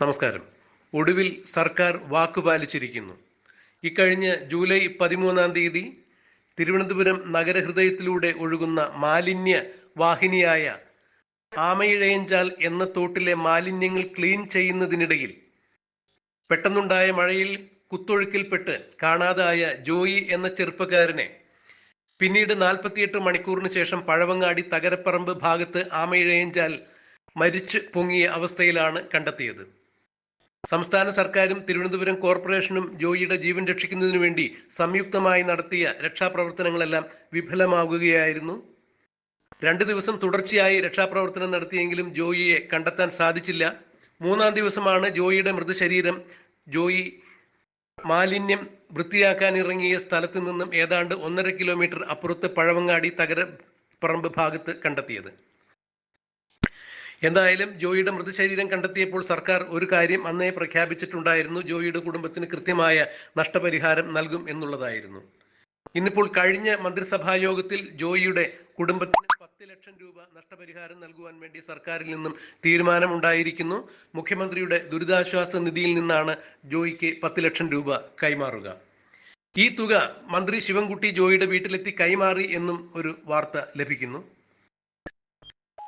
നമസ്കാരം. ഒടുവിൽ സർക്കാർ വാക്കുപാലിച്ചിരിക്കുന്നു ഇക്കഴിഞ്ഞ ജൂലൈ പതിമൂന്നാം തീയതി തിരുവനന്തപുരം നഗരഹൃദയത്തിലൂടെ ഒഴുകുന്ന മാലിന്യ വാഹിനിയായ ആമയിഴയഞ്ചാൽ എന്ന തോട്ടിലെ മാലിന്യങ്ങൾ ക്ലീൻ ചെയ്യുന്നതിനിടയിൽ പെട്ടെന്നുണ്ടായ മഴയിൽ കുത്തൊഴുക്കിൽപ്പെട്ട് കാണാതായ ജോയി എന്ന ചെറുപ്പക്കാരനെ പിന്നീട് നാൽപ്പത്തിയെട്ട് മണിക്കൂറിന് ശേഷം പഴവങ്ങാടി തകരപ്പറമ്പ് ഭാഗത്ത് ആമയിഴയഞ്ചാൽ മരിച്ചു പൊങ്ങിയ അവസ്ഥയിലാണ് കണ്ടെത്തിയത്. സംസ്ഥാന സർക്കാരും തിരുവനന്തപുരം കോർപ്പറേഷനും ജോയിയുടെ ജീവൻ രക്ഷിക്കുന്നതിനു വേണ്ടി സംയുക്തമായി നടത്തിയ രക്ഷാപ്രവർത്തനങ്ങളെല്ലാം വിഫലമാകുകയായിരുന്നു. രണ്ട് ദിവസം തുടർച്ചയായി രക്ഷാപ്രവർത്തനം നടത്തിയെങ്കിലും ജോയിയെ കണ്ടെത്താൻ സാധിച്ചില്ല. മൂന്നാം ദിവസമാണ് ജോയിയുടെ മൃതശരീരം ജോയി മാലിന്യം വൃത്തിയാക്കാൻ ഇറങ്ങിയ സ്ഥലത്തു നിന്നും ഏതാണ്ട് ഒന്നര കിലോമീറ്റർ അപ്പുറത്ത് പഴവങ്ങാടി തകര തകരപ്പറമ്പ് ഭാഗത്ത് കണ്ടെത്തിയത്. എന്തായാലും ജോയിയുടെ മൃതശരീരം കണ്ടെത്തിയപ്പോൾ സർക്കാർ ഒരു കാര്യം അന്നേ പ്രഖ്യാപിച്ചിട്ടുണ്ടായിരുന്നു. ജോയിയുടെ കുടുംബത്തിന് കൃത്യമായ നഷ്ടപരിഹാരം നൽകും എന്നുള്ളതായിരുന്നു. ഇന്നിപ്പോൾ കഴിഞ്ഞ മന്ത്രിസഭാ യോഗത്തിൽ ജോയിയുടെ കുടുംബത്തിന് പത്ത് ലക്ഷം രൂപ നഷ്ടപരിഹാരം നൽകുവാൻ വേണ്ടി സർക്കാരിൽ നിന്നും തീരുമാനമുണ്ടായിരിക്കുന്നു. മുഖ്യമന്ത്രിയുടെ ദുരിതാശ്വാസ നിധിയിൽ നിന്നാണ് ജോയിക്ക് പത്ത് ലക്ഷം രൂപ കൈമാറുക. ഈ തുക മന്ത്രി ശിവൻകുട്ടി ജോയിയുടെ വീട്ടിലെത്തി കൈമാറി എന്നും ഒരു വാർത്ത ലഭിക്കുന്നു.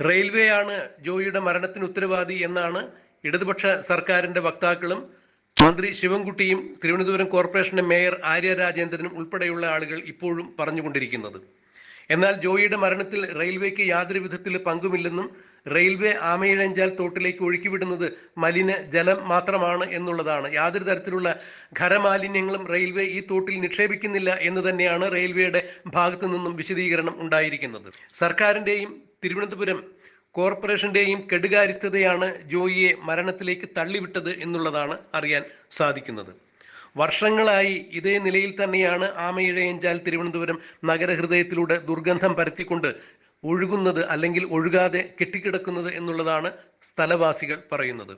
റെയിൽവേയാണ് ജോയിയുടെ മരണത്തിന് ഉത്തരവാദി എന്നാണ് ഇടതുപക്ഷ സർക്കാരിന്റെ വക്താക്കളും മന്ത്രി ശിവൻകുട്ടിയും തിരുവനന്തപുരം കോർപ്പറേഷന്റെ മേയർ ആര്യ രാജേന്ദ്രനും ഉൾപ്പെടെയുള്ള ആളുകൾ ഇപ്പോഴും പറഞ്ഞുകൊണ്ടിരിക്കുന്നത്. എന്നാൽ ജോയിയുടെ മരണത്തിൽ റെയിൽവേക്ക് യാതൊരു വിധത്തിൽ പങ്കുമില്ലെന്നും റെയിൽവേ ആമയിഴഞ്ചാൽ തോട്ടിലേക്ക് ഒഴുക്കിവിടുന്നത് മലിന ജലം മാത്രമാണ് എന്നുള്ളതാണ്. യാതൊരു തരത്തിലുള്ള ഖരമാലിന്യങ്ങളും റെയിൽവേ ഈ തോട്ടിൽ നിക്ഷേപിക്കുന്നില്ല എന്ന് തന്നെയാണ് റെയിൽവേയുടെ ഭാഗത്തു നിന്നും വിശദീകരണം ഉണ്ടായിരിക്കുന്നത്. സർക്കാരിന്റെയും തിരുവനന്തപുരം കോർപ്പറേഷന്റെയും കെടുകാര്യസ്ഥതയാണ് ജോയിയെ മരണത്തിലേക്ക് തള്ളിവിട്ടത് എന്നുള്ളതാണ് അറിയാൻ സാധിക്കുന്നത്. വർഷങ്ങളായി ഇതേ നിലയിൽ തന്നെയാണ് ആമയിഴയഞ്ചാൽ തിരുവനന്തപുരം നഗരഹൃദയത്തിലൂടെ ദുർഗന്ധം പരത്തിക്കൊണ്ട് ഒഴുകുന്നത് അല്ലെങ്കിൽ ഒഴുകാതെ കെട്ടിക്കിടക്കുന്നത് എന്നുള്ളതാണ് സ്ഥലവാസികൾ പറയുന്നത്.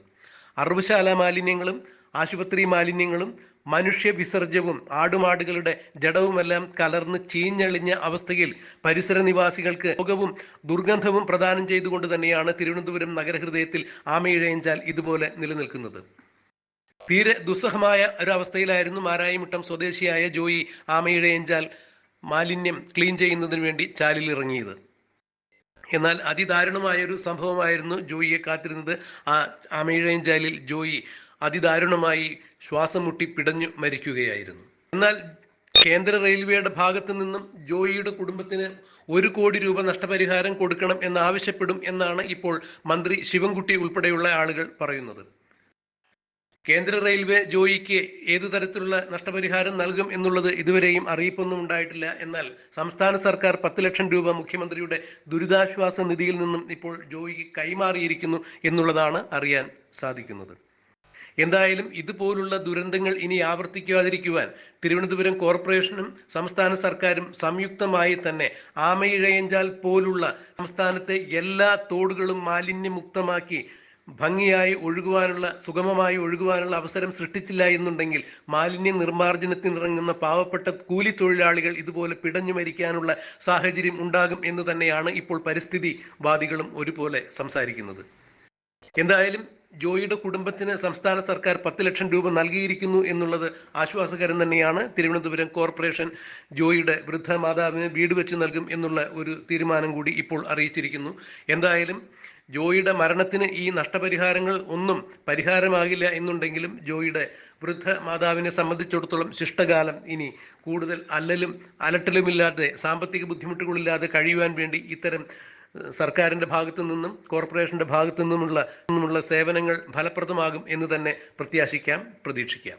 അറവുശാല മാലിന്യങ്ങളും ആശുപത്രി മാലിന്യങ്ങളും മനുഷ്യ വിസർജ്യവും ആടുമാടുകളുടെ ജഡവുമെല്ലാം കലർന്ന് ചീഞ്ഞളിഞ്ഞ അവസ്ഥയിൽ പരിസര നിവാസികൾക്ക് രോഗവും ദുർഗന്ധവും പ്രദാനം ചെയ്തുകൊണ്ട് തന്നെയാണ് തിരുവനന്തപുരം നഗരഹൃദയത്തിൽ ആമയിഴയഞ്ചാൽ ഇതുപോലെ നിലനിൽക്കുന്നത്. തീരെ ദുസ്സഹമായ ഒരു അവസ്ഥയിലായിരുന്നു മാരായിമുട്ടം സ്വദേശിയായ ജോയി ആമയിഴയഞ്ചാൽ മാലിന്യം ക്ലീൻ ചെയ്യുന്നതിന് വേണ്ടി ചാലിൽ ഇറങ്ങിയത്. എന്നാൽ അതിദാരുണമായ ഒരു സംഭവമായിരുന്നു ജോയിയെ കാത്തിരുന്നത്. ആ ആമയിഴയഞ്ചാലിൽ ജോയി അതിദാരുണമായി ശ്വാസം മുട്ടി പിടഞ്ഞു മരിക്കുകയായിരുന്നു. എന്നാൽ കേന്ദ്ര റെയിൽവേയുടെ ഭാഗത്തു നിന്നും ജോയിയുടെ കുടുംബത്തിന് ഒരു കോടി രൂപ നഷ്ടപരിഹാരം കൊടുക്കണം എന്നാവശ്യപ്പെടും എന്നാണ് ഇപ്പോൾ മന്ത്രി ശിവൻകുട്ടി ഉൾപ്പെടെയുള്ള ആളുകൾ പറയുന്നത്. കേന്ദ്ര റെയിൽവേ ജോയിക്ക് ഏതു തരത്തിലുള്ള നഷ്ടപരിഹാരം നൽകും എന്നുള്ളത് ഇതുവരെയും അറിയിപ്പൊന്നും ഉണ്ടായിട്ടില്ല. എന്നാൽ സംസ്ഥാന സർക്കാർ പത്ത് ലക്ഷം രൂപ മുഖ്യമന്ത്രിയുടെ ദുരിതാശ്വാസ നിധിയിൽ നിന്നും ഇപ്പോൾ ജോയിക്ക് കൈമാറിയിരിക്കുന്നു എന്നുള്ളതാണ് അറിയാൻ സാധിക്കുന്നത്. എന്തായാലും ഇതുപോലുള്ള ദുരന്തങ്ങൾ ഇനി ആവർത്തിക്കാതിരിക്കുവാൻ തിരുവനന്തപുരം കോർപ്പറേഷനും സംസ്ഥാന സർക്കാരും സംയുക്തമായി തന്നെ ആമയിഴയഞ്ചാൽ പോലുള്ള സംസ്ഥാനത്തെ എല്ലാ തോടുകളും മാലിന്യമുക്തമാക്കി ഭംഗിയായി ഒഴുകുവാനുള്ള സുഗമമായി ഒഴുകുവാനുള്ള അവസരം സൃഷ്ടിച്ചില്ല എന്നുണ്ടെങ്കിൽ മാലിന്യ നിർമ്മാർജനത്തിനിറങ്ങുന്ന പാവപ്പെട്ട കൂലി തൊഴിലാളികൾ ഇതുപോലെ പിടഞ്ഞു മരിക്കാനുള്ള സാഹചര്യം ഉണ്ടാകും എന്ന് തന്നെയാണ് ഇപ്പോൾ പരിസ്ഥിതി വാദികളും ഒരുപോലെ സംസാരിക്കുന്നത്. എന്തായാലും ജോയിയുടെ കുടുംബത്തിന് സംസ്ഥാന സർക്കാർ പത്ത് ലക്ഷം രൂപ നൽകിയിരിക്കുന്നു എന്നുള്ളത് ആശ്വാസകരം തന്നെയാണ്. തിരുവനന്തപുരം കോർപ്പറേഷൻ ജോയിയുടെ വൃദ്ധ മാതാവിന് വീട് വെച്ച് നൽകും എന്നുള്ള ഒരു തീരുമാനം കൂടി ഇപ്പോൾ അറിയിച്ചിരിക്കുന്നു. എന്തായാലും ജോയിയുടെ മരണത്തിന് ഈ നഷ്ടപരിഹാരങ്ങൾ ഒന്നും പരിഹാരമാകില്ല എന്നുണ്ടെങ്കിലും ജോയിയുടെ വൃദ്ധ മാതാവിനെ സംബന്ധിച്ചിടത്തോളം ശിഷ്ടകാലം ഇനി കൂടുതൽ അല്ലലും അലട്ടലുമില്ലാതെ സാമ്പത്തിക ബുദ്ധിമുട്ടുകളില്ലാതെ കഴിയുവാൻ വേണ്ടി ഇത്തരം സർക്കാരിന്റെ ഭാഗത്തു നിന്നും കോർപ്പറേഷന്റെ ഭാഗത്തു നിന്നുമുള്ള നിന്നുമുള്ള സേവനങ്ങൾ ഫലപ്രദമാകും എന്ന് തന്നെ പ്രത്യാശിക്കാം പ്രതീക്ഷിക്കാം.